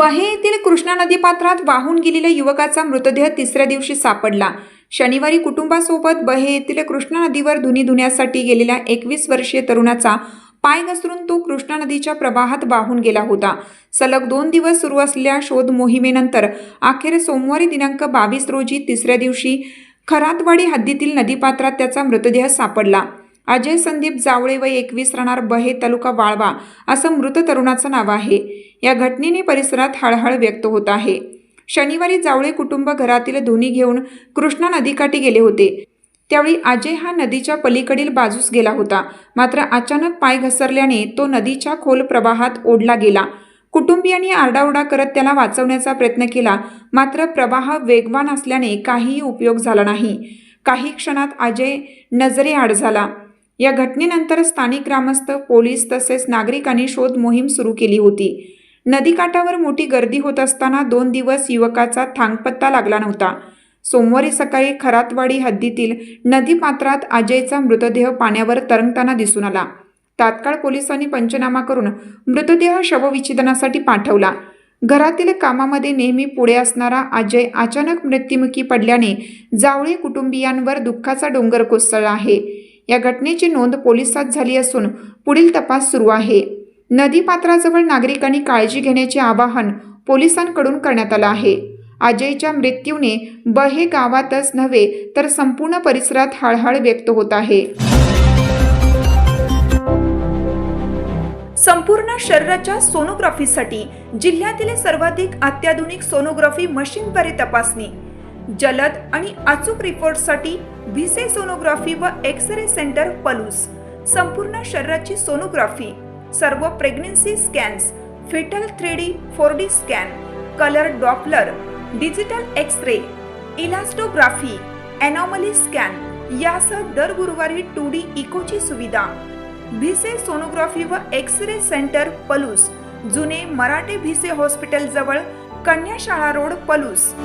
बहे येथील कृष्णा नदीपात्रात वाहून गेलेल्या युवकाचा मृतदेह तिसऱ्या दिवशी सापडला. शनिवारी कुटुंबासोबत बहे येथील कृष्णा नदीवर धुनी धुण्यासाठी गेलेल्या एकवीस वर्षीय तरुणाचा पाय घसरून तो कृष्णा नदीच्या प्रवाहात वाहून गेला होता. सलग दोन दिवस सुरू असलेल्या शोध मोहिमेनंतर अखेर सोमवारी दिनांक बावीस रोजी तिसऱ्या दिवशी खरातवाडी हद्दीतील नदीपात्रात त्याचा मृतदेह सापडला. अजय संदीप जावळे व एकवीस राहणार बहे तालुका वाळवा असं मृत तरुणाचं नाव आहे. या घटनेने परिसरात हळहळ व्यक्त होत आहे. शनिवारी जावळे कुटुंब घरातील धुनी घेऊन कृष्णा नदीकाठी गेले होते. त्यावेळी अजय हा नदीच्या पलीकडील बाजूस गेला होता. मात्र अचानक पाय घसरल्याने तो नदीच्या खोल प्रवाहात ओढला गेला. कुटुंबियांनी आरडाओरडा करत त्याला वाचवण्याचा प्रयत्न केला. मात्र प्रवाह वेगवान असल्याने काहीही उपयोग झाला नाही. काही क्षणात अजय नजरे आड झाला. या घटनेनंतर स्थानिक ग्रामस्थ पोलीस तसेच नागरिकांनी शोध मोहीम सुरू केली होती. नदीकाठावर मोठी गर्दी होत असताना दोन दिवस युवकाचा थांगपत्ता लागला नव्हता. सोमवारी सकाळी खरातवाडी हद्दीतील नदीपात्रात अजयचा मृतदेह पाण्यावर तरंगताना दिसून आला. तात्काळ पोलिसांनी पंचनामा करून मृतदेह शवविच्छेदनासाठी पाठवला. घरातील कामामध्ये नेहमी पुढे असणारा अजय अचानक मृत्युमुखी पडल्याने जावळे कुटुंबियांवर दुःखाचा डोंगर कोसळला आहे. या घटनेची नोंद पोलिसात झाली असून पुढील तपास सुरू आहे. नदीपात्राजवळ नागरिकांनी काळजी घेण्याचे आवाहन पोलिसांकडून करण्यात आलं आहे. अजयच्या मृत्यूने बहे गावातच नव्हे तर संपूर्ण परिसरात हळहळ व्यक्त होत आहे. संपूर्ण शरीराच्या सोनोग्राफीसाठी जिल्ह्यातील सर्वाधिक अत्याधुनिक सोनोग्राफी मशीनद्वारे तपासणी जलद आणि अचूक रिपोर्टसाठी व्हिसे सोनोग्राफी व एक्स रे सेंटर पलूस. संपूर्ण शरीराची सोनोग्राफी सर्व pregnancy scans fetal three D four D scan colour Doppler digital X ray elastography anomaly scan यासह दर गुरुवारी टू डी इकोची सुविधा. भिसे सोनोग्राफी व एक्स रे सेंटर पलूस जुने मराठे भिसे हॉस्पिटल जवळ कन्याशाळा रोड पलूस.